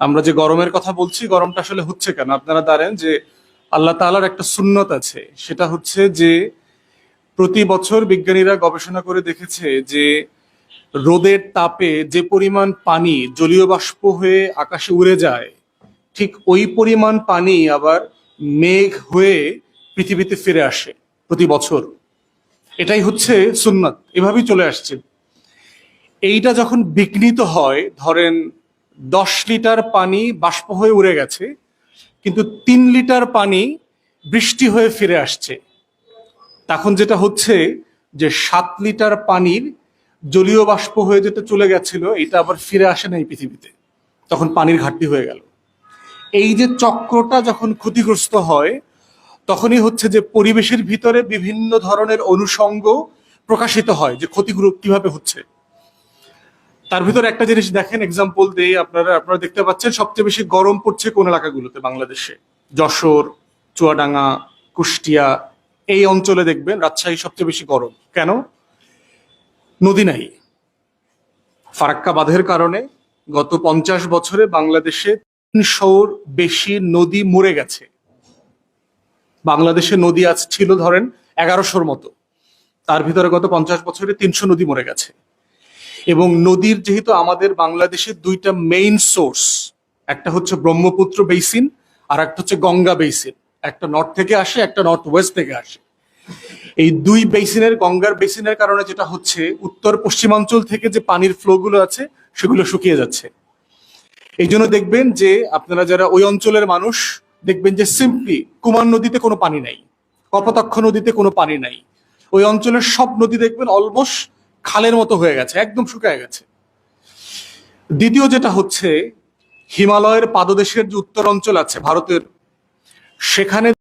আমরা যে গরমের কথা বলছি, গরমটা আসলে হচ্ছে কেন? আপনারা জানেন যে আল্লাহ তাআলার একটা সুন্নত আছে। সেটা হচ্ছে যে প্রতি বছর বিজ্ঞানীরা গবেষণা করে দেখেছে যে রোদের তাপে যে পরিমাণ পানি জলীয় বাষ্প হয়ে আকাশে উড়ে যায়, ঠিক ওই পরিমাণ পানি আবার মেঘ হয়ে পৃথিবীতে ফিরে আসে প্রতি বছর। এটাই হচ্ছে সুন্নত। এভাবেই চলে আসছে। এইটা যখন বিঘ্নিত হয়, ধরেন দশ লিটার পানি বাষ্প হয়ে উড়ে গেছে, কিন্তু তিন লিটার পানি বৃষ্টি হয়ে ফিরে আসছে। তখন যেটা হচ্ছে যে সাত লিটার পানির জলীয় বাষ্প হয়ে যেটা চলে গেছিল, এটা আবার ফিরে আসে না এই পৃথিবীতে। তখন পানির ঘাটতি হয়ে গেল। এই যে চক্রটা যখন ক্ষতিগ্রস্ত হয়, তখনই হচ্ছে যে পরিবেশের ভিতরে বিভিন্ন ধরনের অনুষঙ্গ প্রকাশিত হয় যে ক্ষতিগুলো কীভাবে হচ্ছে। তার ভিতরে একটা জিনিস দেখেন এক্সাম্পল দিয়ে আপনারা আপনারা দেখতে পাচ্ছেন, সবচেয়ে বেশি গরম পড়ছে কোন এলাকাগুলোতে? বাংলাদেশে। যশোর, চুয়াডাঙ্গা, কুষ্টিয়া, এই অঞ্চলে দেখবেন রাজশাহী সবচেয়ে বেশি গরম। কেন? নদী নাই। ফারাক্কা বাঁধের কারণে গত পঞ্চাশ বছরে বাংলাদেশে তিনশোর বেশি নদী মরে গেছে। বাংলাদেশে নদী আজ ছিল ধরেন এগারোশোর মতো। তার ভিতরে গত পঞ্চাশ বছরে তিনশো নদী মরে গেছে। এবং নদীর যেহেতু আমাদের বাংলাদেশের দুইটা মেইন সোর্স একটা হচ্ছে ব্রহ্মপুত্র বেসিন আর একটা হচ্ছে গঙ্গা বেসিন একটা নর্থ থেকে আসে, একটা নর্থ ওয়েস্ট থেকে আসে। এই দুই বেসিনের গঙ্গার বেসিনের কারণে যেটা হচ্ছে, উত্তর পশ্চিমাঞ্চল থেকে যে পানির ফ্লো গুলো আছে, সেগুলো শুকিয়ে যাচ্ছে। এই জন্য দেখবেন যে আপনারা যারা ওই অঞ্চলের মানুষ, দেখবেন যে সিম্পলি কুমার নদীতে কোনো পানি নাই, কপোতাক্ষ নদীতে কোনো পানি নাই। ওই অঞ্চলের সব নদী দেখবেন অলমোস্ট খালের মতো হয়ে গেছে, একদম শুকায় গেছে। দ্বিতীয় যেটা হচ্ছে, হিমালয়ের পাদদেশের যে উত্তর অঞ্চল আছে ভারতের, সেখানে